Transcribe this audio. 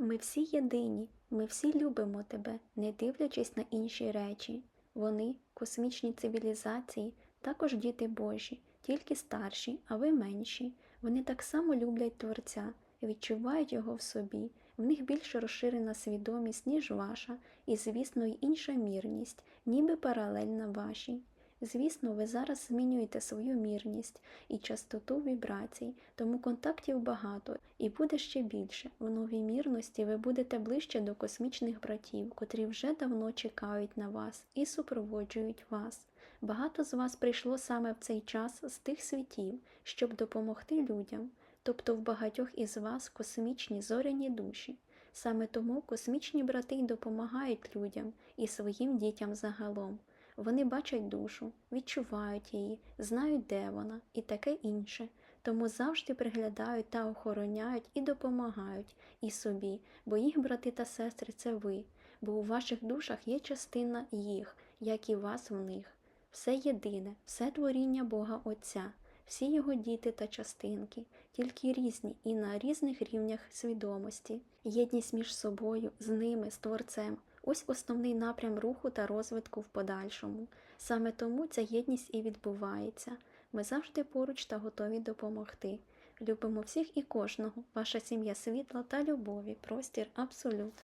Ми всі єдині, ми всі любимо тебе, не дивлячись на інші речі. Вони, космічні цивілізації, також діти Божі, тільки старші, а ви менші. Вони так само люблять Творця, відчувають його в собі. В них більше розширена свідомість, ніж ваша, і, звісно, й інша мірність, ніби паралельна вашій. Звісно, ви зараз змінюєте свою мірність і частоту вібрацій, тому контактів багато і буде ще більше. В новій мірності ви будете ближче до космічних братів, котрі вже давно чекають на вас і супроводжують вас. Багато з вас прийшло саме в цей час з тих світів, щоб допомогти людям, тобто в багатьох із вас космічні зоряні душі. Саме тому космічні брати й допомагають людям і своїм дітям загалом. Вони бачать душу, відчувають її, знають, де вона, і таке інше, тому завжди приглядають та охороняють і допомагають і собі, бо їх брати та сестри це ви, бо у ваших душах є частина їх, як і вас в них. Все єдине, все творіння Бога Отця, всі його діти та частинки, тільки різні і на різних рівнях свідомості, єдність між собою, з ними, з Творцем. Ось основний напрям руху та розвитку в подальшому. Саме тому ця єдність і відбувається. Ми завжди поруч та готові допомогти. Любимо всіх і кожного. Ваша сім'я світла та любові, простір абсолют.